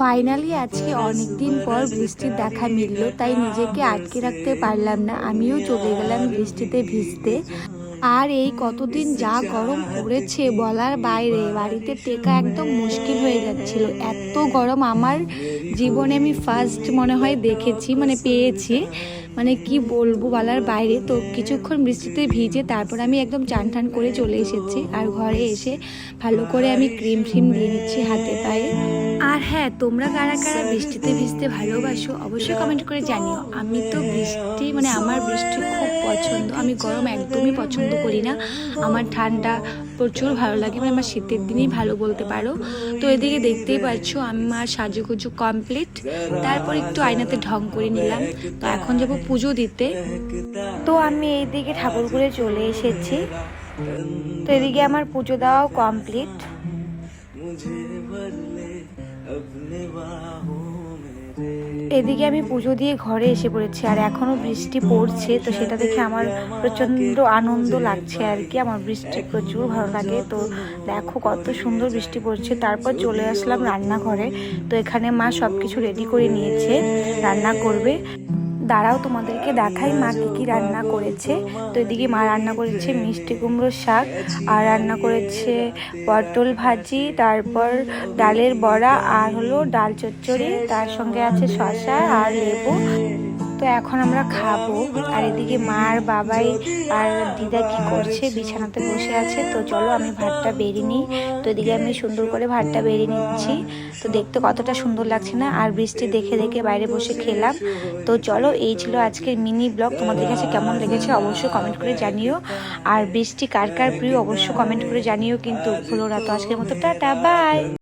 Finally আজকে অনেক দিন পর বৃষ্টির দেখা মিলল, তাই নিজেকে আটকে রাখতে পারলাম না। আমিও চলে গেলাম বৃষ্টিতে ভিজতে। আর এই কতদিন যা গরম পড়েছে বলার বাইরে, বাড়িতে টেকা একদম মুশকিল হয়ে যাচ্ছিল। এত গরম আমার জীবনে আমি ফার্স্ট মনে হয় দেখেছি মানে পেয়েছি। মানে কি বলব বলার বাইরে, তো কিছুক্ষণ বৃষ্টিতে ভিজে তারপর আমি একদম চান টান করে চলে এসেছি আর ঘরে এসে ভালো করে আমি ক্রিম ফ্রিম দিয়ে নিচ্ছি হাতে পায়ে। আর হ্যাঁ তোমরা কারা কারা বৃষ্টিতে ভিজতে ভালোবাসো অবশ্যই কমেন্ট করে জানিও। আমি তো বৃষ্টি মানে আমার বৃষ্টি খুব পছন্দ। আমি গরম একদমই পছন্দ করি না। আমার ঠান্ডা প্রচুর ভালো লাগে মানে আমার শীতের দিনেই ভালো বলতে পারো। তো এদিকে দেখতেই পাচ্ছ আমার সাজুগুজু কমপ্লিট তারপর একটু আয়নাতে ঢং করে নিলাম। তো এখন যাব পুজো দিতে। তো আমি এইদিকে করে চলে এসেছি। তো এদিকে আমার পুজো দেওয়াও কমপ্লিট এদিকে আমি পুজো দিয়ে ঘরে এসে পড়েছি আর এখনও বৃষ্টি পড়ছে, তো সেটা দেখে আমার প্রচণ্ড আনন্দ লাগছে আর কি। আমার বৃষ্টি প্রচুর ভালো লাগে, তো দেখো কত সুন্দর বৃষ্টি পড়ছে। তারপর চলে আসলাম রান্নাঘরে, তো এখানে মা সব কিছু রেডি করে নিয়েছে, রান্না করবে। দাঁড়াও তোমাদেরকে দেখাই মা কী কী রান্না করেছে। তো এদিকে মা রান্না করেছে মিষ্টি কুমড়োর শাক, আর রান্না করেছে পটল ভাজি, তারপর ডালের বড়া, আর হলো ডাল চচ্চড়ি, তার সঙ্গে আছে শশা আর লেবু। তো এখন আমরা খাব। আর এদিকে মা আর বাবাই আর দিদা কি করছে? বিছানাতে বসে আছে। তো চলো আমি ভাতটা বেরিয়ে নিই। তো এদিকে আমি সুন্দর করে ভাতটা বেরিয়ে নিচ্ছি। তো দেখতে কতটা সুন্দর লাগছে না? আর বৃষ্টি দেখে দেখে বাইরে বসে খেলাম। তো চলো, এই ছিল আজকের মিনি ব্লগ। তোমাদের কাছে কেমন লেগেছে অবশ্যই কমেন্ট করে জানিও। আর বৃষ্টি কার কার প্রিয় অবশ্যই কমেন্ট করে জানিও। কিন্তু ভুলো না। তো আজকের মতো টাটা বাই